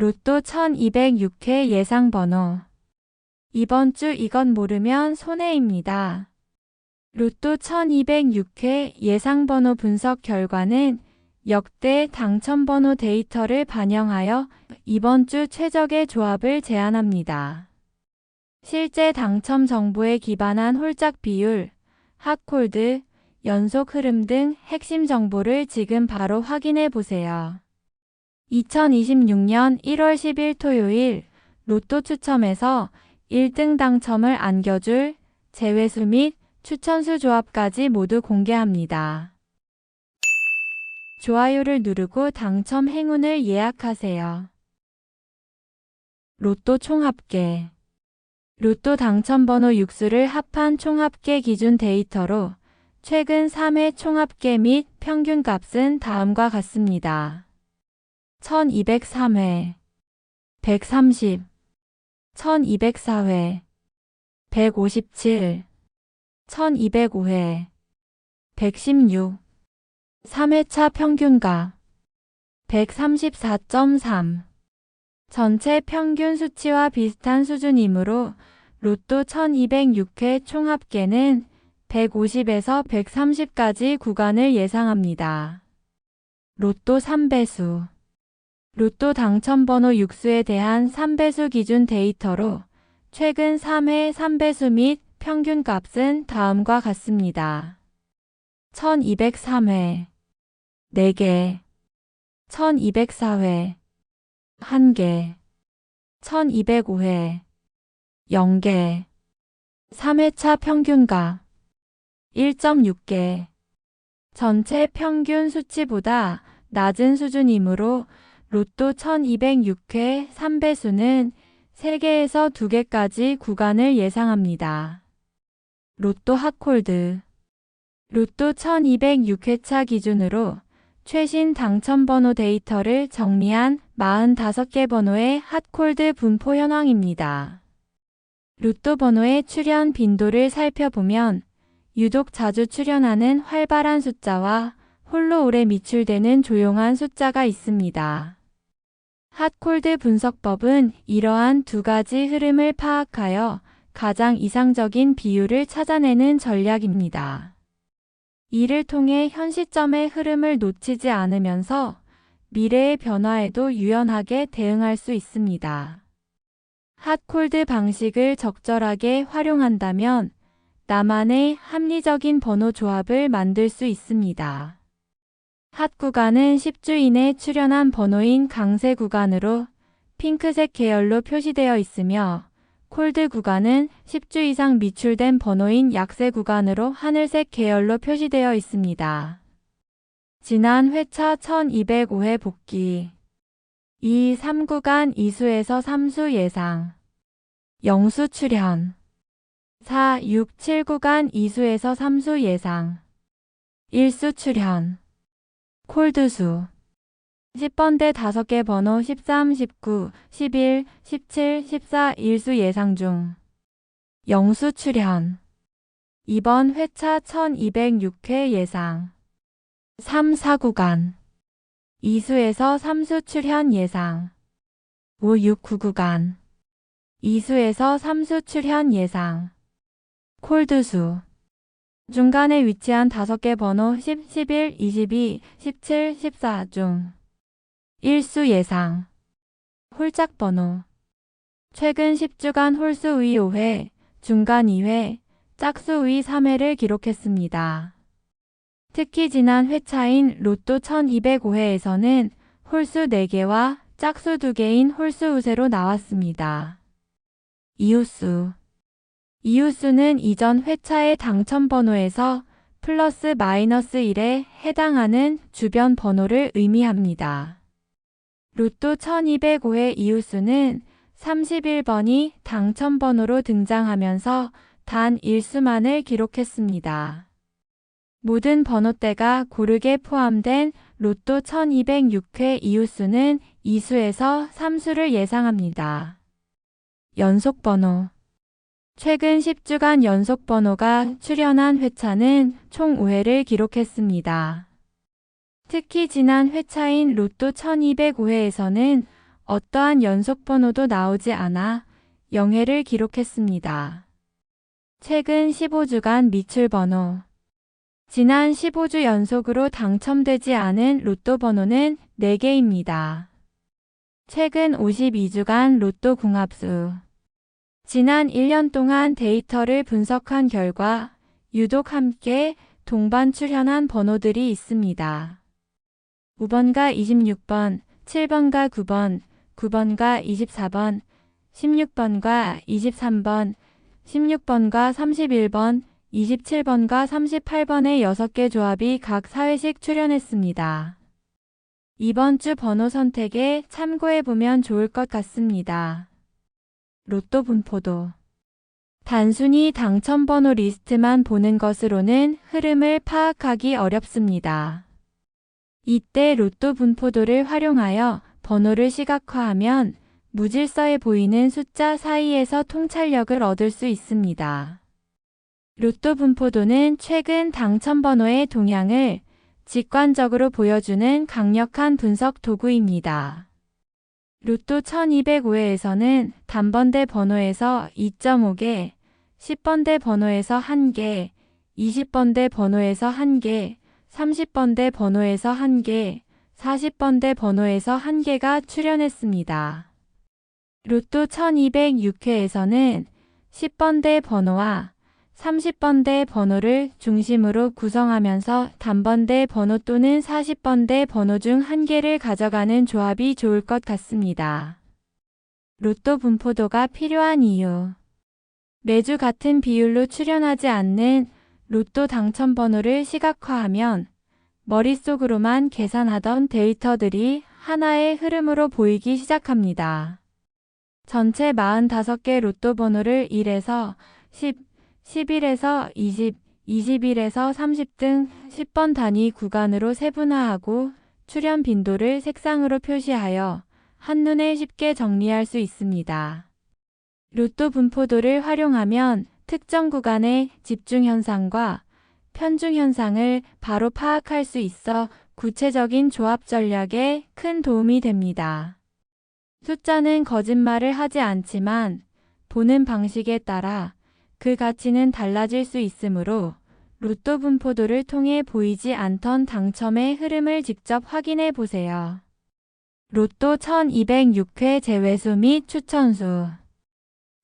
로또 1206회 예상 번호. 이번 주 이건 모르면 손해입니다. 로또 1206회 예상 번호 분석 결과는 역대 당첨 번호 데이터를 반영하여 이번 주 최적의 조합을 제안합니다. 실제 당첨 정보에 기반한 홀짝 비율, 핫콜드, 연속 흐름 등 핵심 정보를 지금 바로 확인해 보세요. 2026년 1월 10일 토요일 로또 추첨에서 1등 당첨을 안겨줄 제외수 및 추천수 조합까지 모두 공개합니다. 좋아요를 누르고 당첨 행운을 예약하세요. 로또 총합계 로또 당첨 번호 6수를 합한 총합계 기준 데이터로 최근 3회 총합계 및 평균값은 다음과 같습니다. 1203회 130 1204회 157 1205회 116 3회차 평균가 134.3 전체 평균 수치와 비슷한 수준이므로 로또 1206회 총합계는 150에서 130까지 구간을 예상합니다. 로또 3배수 로또 당첨번호 6수에 대한 3배수 기준 데이터로 최근 3회 3배수 및 평균값은 다음과 같습니다. 1203회 4개. 1204회 1개. 1205회 0개. 3회차 평균가 1.6개. 전체 평균 수치보다 낮은 수준이므로 로또 1206회 3배수는 3개에서 2개까지 구간을 예상합니다. 로또 핫콜드 로또 1206회차 기준으로 최신 당첨 번호 데이터를 정리한 45개 번호의 핫콜드 분포 현황입니다. 로또 번호의 출현 빈도를 살펴보면 유독 자주 출현하는 활발한 숫자와 홀로 오래 미출되는 조용한 숫자가 있습니다. 핫콜드 분석법은 이러한 두 가지 흐름을 파악하여 가장 이상적인 비율을 찾아내는 전략입니다. 이를 통해 현 시점의 흐름을 놓치지 않으면서 미래의 변화에도 유연하게 대응할 수 있습니다. 핫콜드 방식을 적절하게 활용한다면 나만의 합리적인 번호 조합을 만들 수 있습니다. 핫 구간은 10주 이내 출현한 번호인 강세 구간으로 핑크색 계열로 표시되어 있으며 콜드 구간은 10주 이상 미출된 번호인 약세 구간으로 하늘색 계열로 표시되어 있습니다. 지난 회차 1205회 복귀. 2, 3구간 2수에서 3수 예상. 0수 출현. 4, 6, 7구간 2수에서 3수 예상. 1수 출현 콜드수. 10번대 5개 번호 13, 19, 11, 17, 14 일수 예상 중. 영수 출현. 2번 회차 1206회 예상. 3, 4구간. 2수에서 3수 출현 예상. 5, 6, 9구간. 2수에서 3수 출현 예상. 콜드수 중간에 위치한 5개 번호 10, 11, 22, 17, 14중 1수 예상 홀짝 번호 최근 10주간 홀수 의 5회, 중간 2회, 짝수 의 3회를 기록했습니다. 특히 지난 회차인 로또 1205회에서는 홀수 4개와 짝수 2개인 홀수 우세로 나왔습니다. 이웃수 이웃수는 이전 회차의 당첨 번호에서 플러스 마이너스 1에 해당하는 주변 번호를 의미합니다. 로또 1205회 이웃수는 31번이 당첨 번호로 등장하면서 단 1수만을 기록했습니다. 모든 번호대가 고르게 포함된 로또 1206회 이웃수는 2수에서 3수를 예상합니다. 연속 번호 최근 10주간 연속 번호가 출현한 회차는 총 5회를 기록했습니다. 특히 지난 회차인 로또 1205회에서는 어떠한 연속 번호도 나오지 않아 0회를 기록했습니다. 최근 15주간 미출 번호 지난 15주 연속으로 당첨되지 않은 로또 번호는 4개입니다. 최근 52주간 로또 궁합수 지난 1년 동안 데이터를 분석한 결과 유독 함께 동반 출현한 번호들이 있습니다. 5번과 26번, 7번과 9번, 9번과 24번, 16번과 23번, 16번과 31번, 27번과 38번의 6개 조합이 각 4회씩 출현했습니다. 이번 주 번호 선택에 참고해보면 좋을 것 같습니다. 로또 분포도 단순히 당첨 번호 리스트만 보는 것으로는 흐름을 파악하기 어렵습니다. 이때 로또 분포도를 활용하여 번호를 시각화하면 무질서해 보이는 숫자 사이에서 통찰력을 얻을 수 있습니다. 로또 분포도는 최근 당첨 번호의 동향을 직관적으로 보여주는 강력한 분석 도구입니다. 로또 1205회에서는 단번대 번호에서 2.5개, 10번대 번호에서 1개, 20번대 번호에서 1개, 30번대 번호에서 1개, 40번대 번호에서 1개가 출현했습니다. 로또 1206회에서는 10번대 번호와 30번대 번호를 중심으로 구성하면서 단번대 번호 또는 40번대 번호 중 한 개를 가져가는 조합이 좋을 것 같습니다. 로또 분포도가 필요한 이유 매주 같은 비율로 출현하지 않는 로또 당첨 번호를 시각화하면 머릿속으로만 계산하던 데이터들이 하나의 흐름으로 보이기 시작합니다. 전체 45개 로또 번호를 1에서 10, 11에서 20, 21에서 30 등 10번 단위 구간으로 세분화하고 출현 빈도를 색상으로 표시하여 한눈에 쉽게 정리할 수 있습니다. 로또 분포도를 활용하면 특정 구간의 집중 현상과 편중 현상을 바로 파악할 수 있어 구체적인 조합 전략에 큰 도움이 됩니다. 숫자는 거짓말을 하지 않지만 보는 방식에 따라 그 가치는 달라질 수 있으므로 로또 분포도를 통해 보이지 않던 당첨의 흐름을 직접 확인해 보세요. 로또 1206회 제외수 및 추천수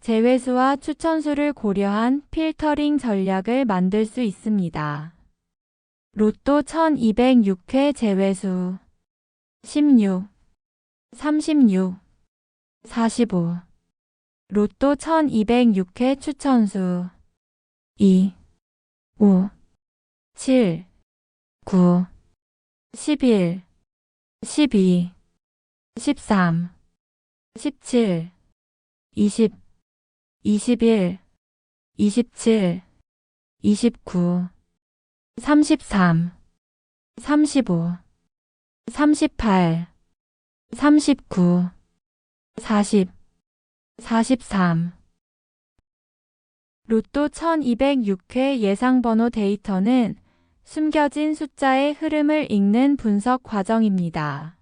제외수와 추천수를 고려한 필터링 전략을 만들 수 있습니다. 로또 1206회 제외수 16, 36, 45 로또 1206회 추천수. 2, 5, 7, 9, 11, 12, 13, 17, 20, 21, 27, 29, 33, 35, 38, 39, 40, 43 로또 1206회 예상번호 데이터는 숨겨진 숫자의 흐름을 읽는 분석 과정입니다.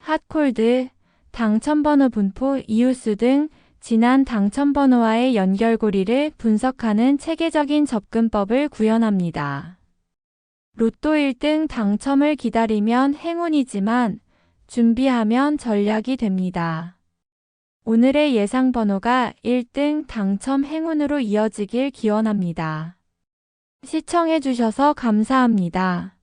핫콜드, 당첨번호 분포 이웃수 등 지난 당첨번호와의 연결고리를 분석하는 체계적인 접근법을 구현합니다. 로또 1등 당첨을 기다리면 행운이지만 준비하면 전략이 됩니다. 오늘의 예상 번호가 1등 당첨 행운으로 이어지길 기원합니다. 시청해주셔서 감사합니다.